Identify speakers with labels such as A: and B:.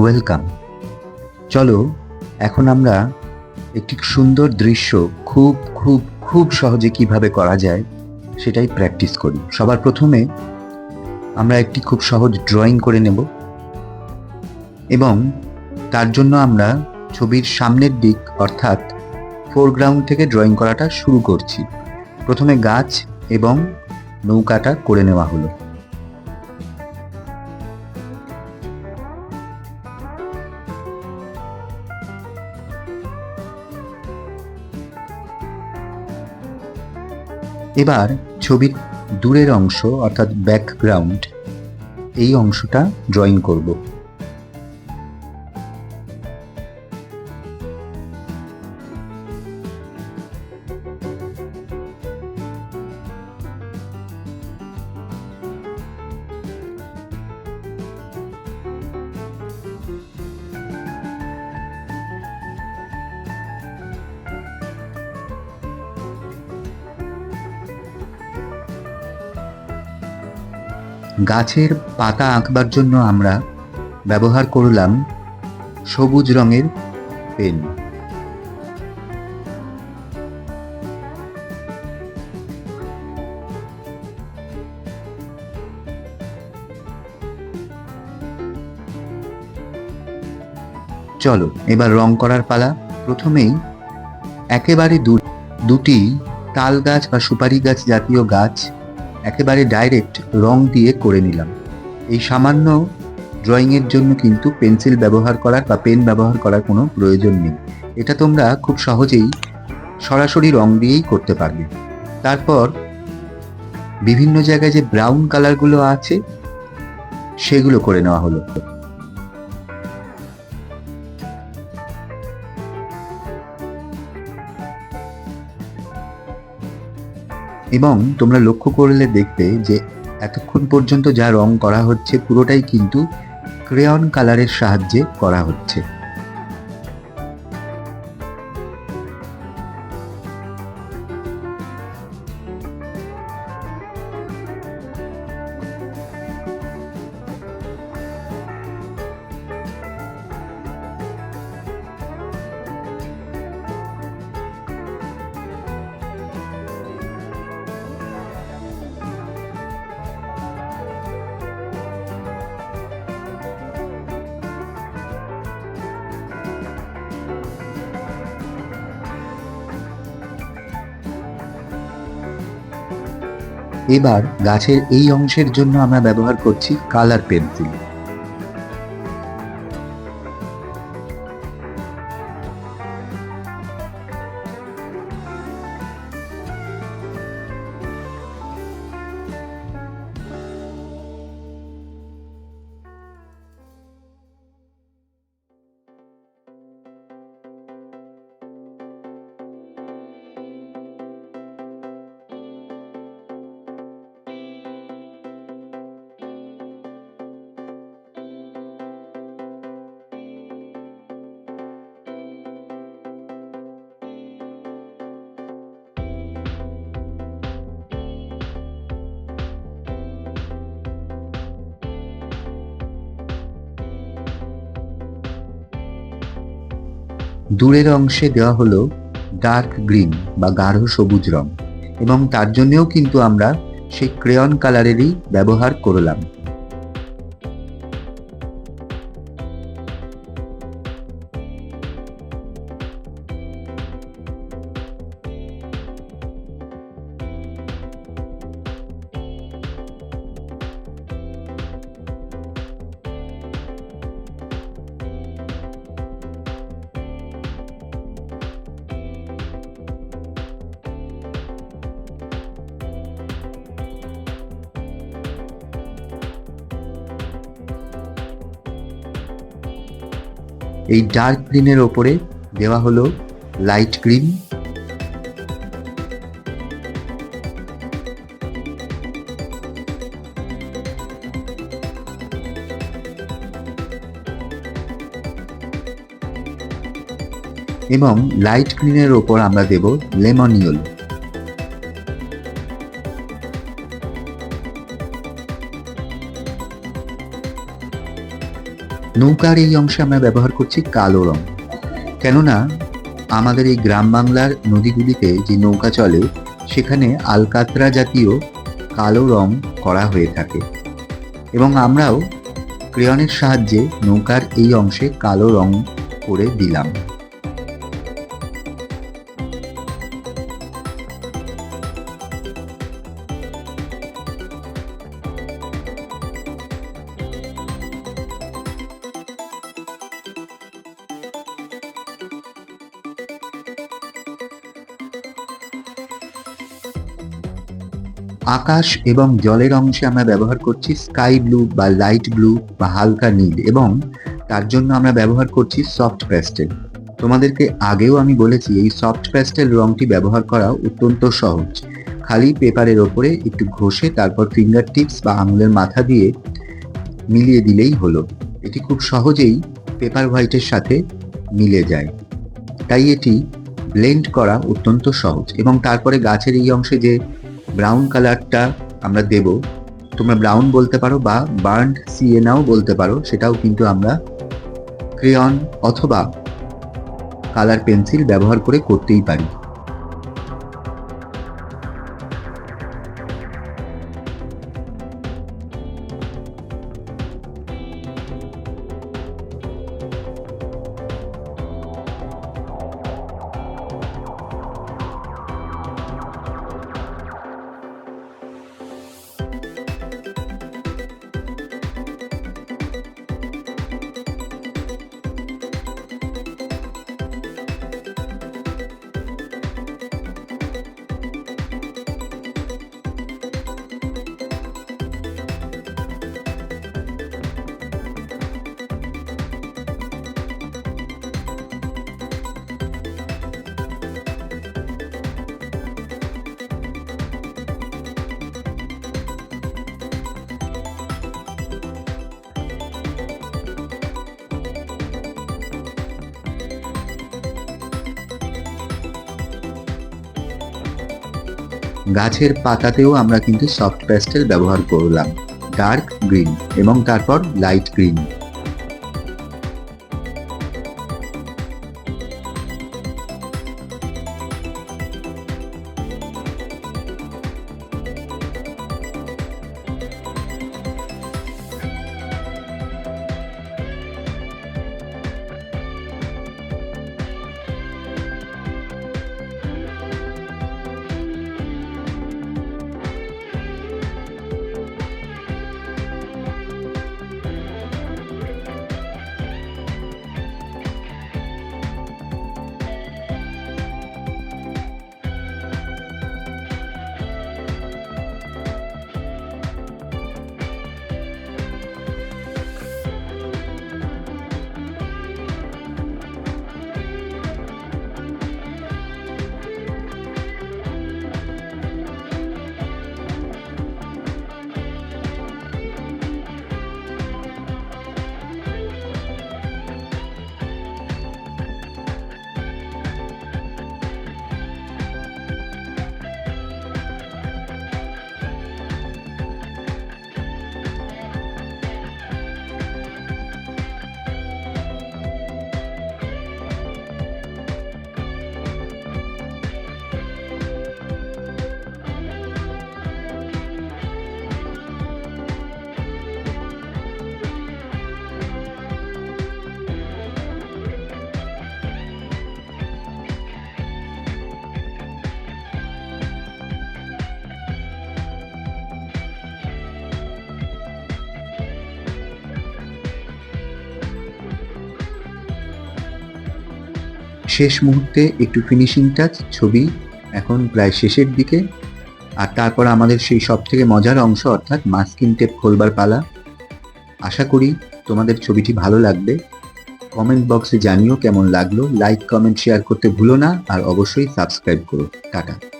A: Welcome চলো, এখন আমরা একটি সুন্দর দৃশ্য খুব খুব খুব সহজে কীভাবে করা যায় সেটাই প্র্যাকটিস করি। সবার প্রথমে আমরা একটি খুব সহজ ড্রয়িং করে নেব এবং তার জন্য আমরা ছবির সামনের দিক অর্থাৎ ফোরগ্রাউন্ড থেকে ড্রয়িং করাটা শুরু করছি। প্রথমে গাছ এবং নৌকাটা করে নেওয়া হলো। এবার ছবির দূরের অংশ অর্থাৎ ব্যাকগ্রাউন্ড এই অংশটা ড্রয়িং করব। গাছের পাতা আঁকবার জন্য আমরা ব্যবহার করলাম সবুজ রঙের পেন। চলো, এবার রং করার পালা। প্রথমেই একেবারে দুটি তাল গাছ বা সুপারি গাছ জাতীয় গাছ একেবারে ডাইরেক্ট রং দিয়ে করে নিলাম। এই সামান্য ড্রয়িংয়ের জন্য কিন্তু পেন্সিল ব্যবহার করার বা পেন ব্যবহার করার কোনো প্রয়োজন নেই। এটা তোমরা খুব সহজেই সরাসরি রং দিয়েই করতে পারবে। তারপর বিভিন্ন জায়গায় যে ব্রাউন কালারগুলো আছে, সেগুলো করে নেওয়া হলো। এবং তোমরা লক্ষ্য করলে দেখবে যে এতক্ষণ পর্যন্ত যা রং করা হচ্ছে পুরোটাই কিন্তু ক্রেয়ন কালারের সাহায্যে করা হচ্ছে। এবার গাছের এই অংশের জন্য আমরা ব্যবহার করছি কালার পেন্সিল দূরের অংশে দেওয়া হলো ডার্ক গ্রিন বা গাঢ় সবুজ রং, এবং তার জন্যেও কিন্তু আমরা সেই ক্রেয়ন কালারেরই ব্যবহার করলাম। এই ডার্ক গ্রিনের ওপরে দেওয়া হলো লাইট গ্রিন এবং লাইট গ্রিনের ওপর আমরা দেব লেমন ইয়েলো নৌকার এই অংশে আমরা ব্যবহার করছি কালো রং। কেননা, আমাদের এই গ্রাম বাংলার নদীগুলিতে যে নৌকা চলে, সেখানে আলকাতরা জাতীয় কালো রং করা হয়ে থাকে। এবং আমরাও ক্রেয়নের সাহায্যে নৌকার এই অংশে কালো রং করে দিলাম। আকাশ এবং জলের অংশে আমরা ব্যবহার করছি স্কাই ব্লু বা লাইট ব্লু বা হালকা নীল এবং তার জন্য আমরা ব্যবহার করছি সফট প্যাস্টেল। তোমাদেরকে আগেও আমি বলেছি এই সফট প্যাস্টেল রংটি ব্যবহার করা অত্যন্ত সহজ। খালি পেপারের ওপরে একটু ঘষে তারপর ফিঙ্গার টিপস বা আঙুলের মাথা দিয়ে মিলিয়ে দিলেই হলো। এটি খুব সহজেই পেপার হোয়াইটের সাথে মিলে যায়। তাই এটি ব্লেন্ড করা অত্যন্ত সহজ এবং তারপরে গাছের এই অংশে যে ব্রাউন কালারটা আমরা দেব। তোমরা ব্রাউন বলতে পারো বা বার্ন সিএনাও বলতে পারো, সেটাও কিন্তু আমরা ক্রেয়ন অথবা কালার পেন্সিল ব্যবহার করে করতেই পারি। গাছের পাতাতেও আমরা কিন্তু সফট প্যাস্টেল ব্যবহার করলাম ডার্ক গ্রিন এবং তারপর লাইট গ্রিন শেষ মুহূর্তে একটু ফিনিশিং টাচ ছবি এখন প্রায় শেষের দিকে। আর তারপর আমাদের সেই সব থেকে মজার অংশ অর্থাৎ মাস্কিন টেপ খোলবার পালা। আশা করি তোমাদের ছবিটি ভালো লাগবে। কমেন্ট বক্সে জানিও কেমন লাগল। লাইক কমেন্ট শেয়ার করতে ভুলো না। আর অবশ্যই সাবস্ক্রাইব করো। টাটা।